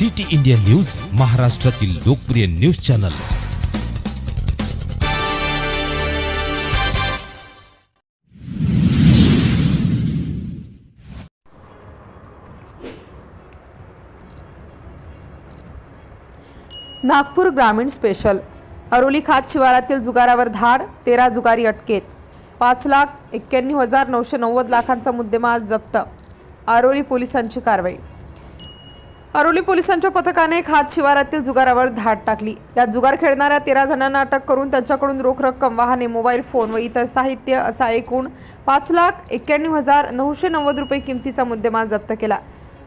City India news महाराष्ट्रातील लोकप्रिय news channel. Nagpur ग्रामीण स्पेशल. अरोली खात शिवारातील जुगारावर धाड तेरा जुगारी अटकेत. पाच लाख एक्क्याण्णव हजार नऊशे नव्वद लाखांचा मुद्देमाल जप्त. आरोली पोलिसांची कारवाई. अरोली पोलिसांच्या पथकाने खात शिवारातील जुगारावर धाड टाकली. यात जुगार खेळणाऱ्या तेरा जणांना अटक करून त्यांच्याकडून रोख रक्कम वाहने मोबाईल फोन व इतर साहित्य असा एकूण पाच लाख एक्क्याण्णव हजार नऊशे नव्वद रुपये किमतीचा मुद्देमाल जप्त केला.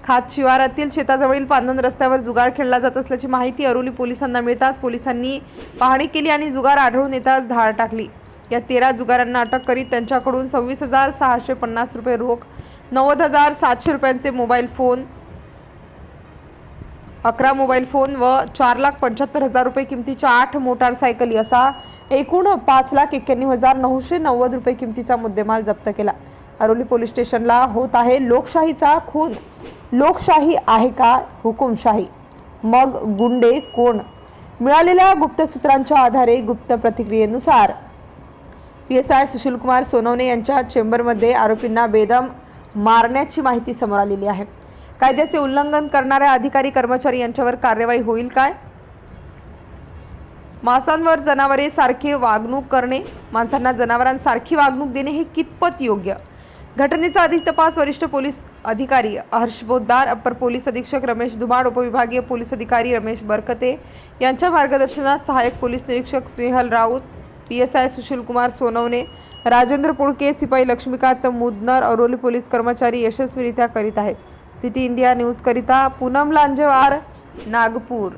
खात शिवारातील शेताजवळील पांदन रस्त्यावर जुगार खेळला जात असल्याची माहिती अरोली पोलिसांना मिळताच पोलिसांनी पाहणी केली आणि जुगार आढळून येताच धाड टाकली. या तेरा जुगारांना अटक करीत त्यांच्याकडून सव्वीस हजार सहाशे पन्नास रुपये रोख नव्वद हजार सातशे रुपयांचे मोबाईल फोन अकरा मोबाईल फोन व चार लाख पंच्याहत्तर हजार रुपये किमतीच्या आठ मोटारसायकली असा एकूण पाच लाख एक्क्याण्णव हजार नऊशे नव्वद रुपये किमतीचा मुद्देमाल जप्त केला. अरोली पोलीस स्टेशनला होत आहे लोकशाहीचा खून. लोकशाही आहे का? हुकुमशाही. मग गुंडे कोण? मिळालेल्या गुप्त सूत्रांच्या आधारे गुप्त प्रतिक्रियेनुसार. P S I Sushilkumar Sonawane यांच्या चेंबरमध्ये आरोपींना बेदम मारण्याची माहिती समोर आलेली आहे. कायद्याचे उल्लंघन करणाऱ्या अधिकारी कर्मचारी यांच्यावर कार्यवाही होईल काय? मांसांवर जनावरे सारखी वागणूक करणे माणसांना जनावरांसारखी वागणूक देणे हे कितपत योग्य? घटनेचा अधिक तपास वरिष्ठ पोलीस अधिकारी हर्ष बोद्दार अप्पर पोलीस अधीक्षक रमेश धुमाड उपविभागीय पोलीस अधिकारी रमेश बरकते यांच्या मार्गदर्शनात सहाय्यक पोलीस निरीक्षक Snehal Raut P S I Sushilkumar Sonawane Rajendra Pulke सिपाई Laxmikant Mudnar Aroli police कर्मचारी यशस्वीरित्या करीत आहेत. सिटी इंडिया न्यूजकरिता पूनम लांजेवार नागपूर.